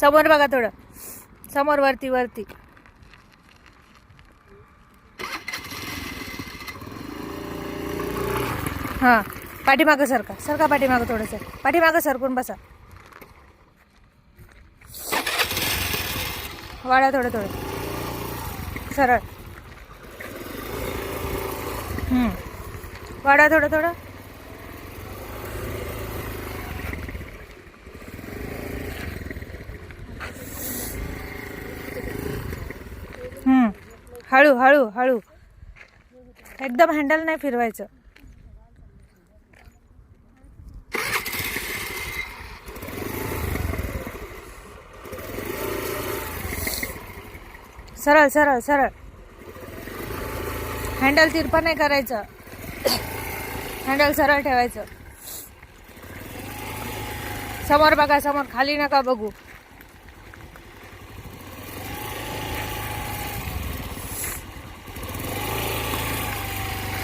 समोर बघा थोडं. समोर वरती वरती. हां पाठीमागं सरका. सरका पाठीमागं थोडंसं. पाठीमागं सरकून बसा. वाढा थोडं थोडं. सरळ. वाढा थोडं थोडं. हळू हळू हळू. एकदम हँडल नाही फिरवायचं. सरळ सरळ सरळ. हँडल तिरपा नाही करायचं. हँडल सरळ ठेवायचं. समोर बघा समोर. खाली नका बघू.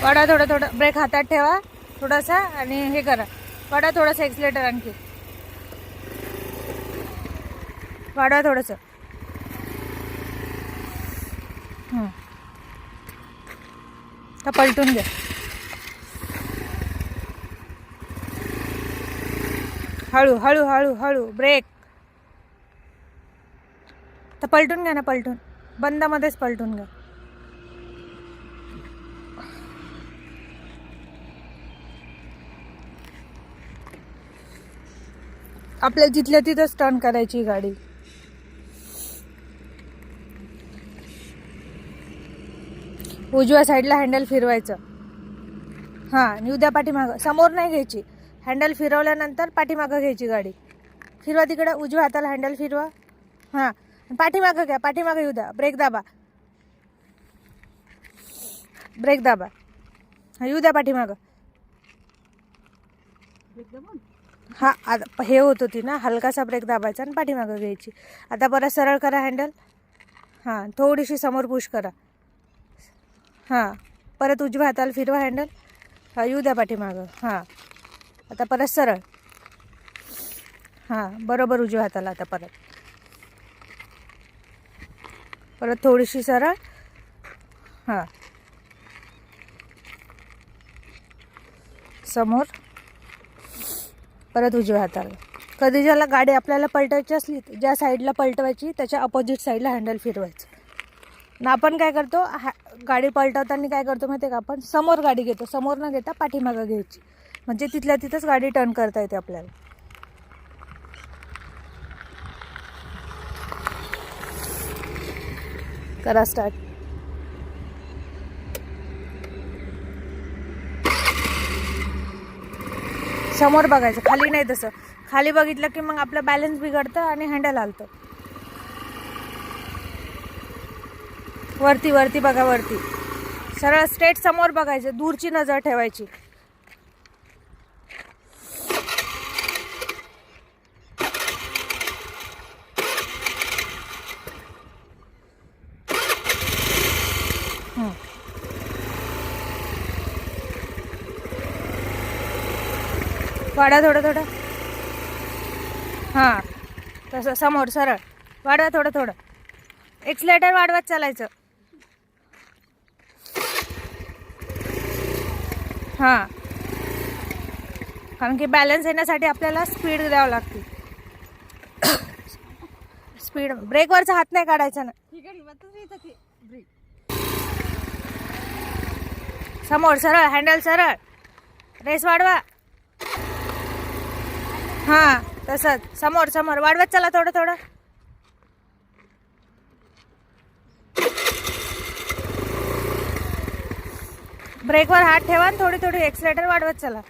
वडा थोडं थोडं ब्रेक हातात ठेवा थोडासा आणि हे करा. वाडा थोडंसं एक्सिलेटर आणखी. वाढवा थोडंसं. तर पलटून घ्या. हळू हळू हळू हळू ब्रेक तर पलटून घ्या ना पलटून. बंदामध्येच पलटून घ्या. आपल्या जिथल्या तिथंच टर्न करायची गाडी. उजव्या साईडला हँडल फिरवायचं. हां आणि उद्या पाठीमागं समोर नाही घ्यायची. हँडल फिरवल्यानंतर पाठीमागं घ्यायची गाडी. फिरवा तिकडं उजव्या हाताला हँडल फिरवा. हां पाठीमागं घ्या पाठीमागं येऊ द्या. ब्रेक दाबा. ब्रेक दाबा. हा येऊ द्या पाठीमागं. हा आता हे होत होती ना हलकासा ब्रेक दाबायचा आणि पाठीमागं घ्यायची. आता परत सरळ करा हँडल हां थोडीशी समोर पुश करा. हां परत उजव्या हाताला फिरवा हँडल हा येऊ द्या पाठीमागं. हां आता परत सरळ. हां बरोबर उजव्या हाताला आता परत. परत थोडीशी सरळ. हां. समोर. परत उजव्या हाताला. कधी ज्याला गाडी आपल्याला पलटायची असली तर ज्या साईडला पलटवायची त्याच्या अपोजिट साईडला हँडल फिरवायचं. ना आपण काय करतो हॅ गाडी पलटवताना काय करतो माहिती आहे का आपण? समोर गाडी घेतो. समोर न घेता पाठीमागं घ्यायची. म्हणजे तिथल्या तिथंच गाडी टर्न करता येते आपल्याला. करा स्टार्ट समोर बघायचं खाली नाही तसं. खाली बघितलं की मग आपलं बॅलन्स बिघडतं आणि हँडल हलतं. वरती वरती बघा वरती. सरळ स्ट्रेट समोर बघायचं दूरची नजर ठेवायची. वाढा थोडं थोडं. हां. तसं समोर सरळ. वाढवा थोडं थोडं. एक्सलेटर वाढवत चालायचं. हां. कारण की बॅलन्स येण्यासाठी आपल्याला स्पीड द्यावं लागते. स्पीड ब्रेकवरचा हात नाही काढायचा ना. समोर सरळ. हँडल सरळ. रेस वाढवा. हां तसंच. समोर समोर. वाढवत चला थोडं थोडं. ब्रेकवर हात ठेवा आणि थोडी थोडी एक्सलेटर वाढवत चला.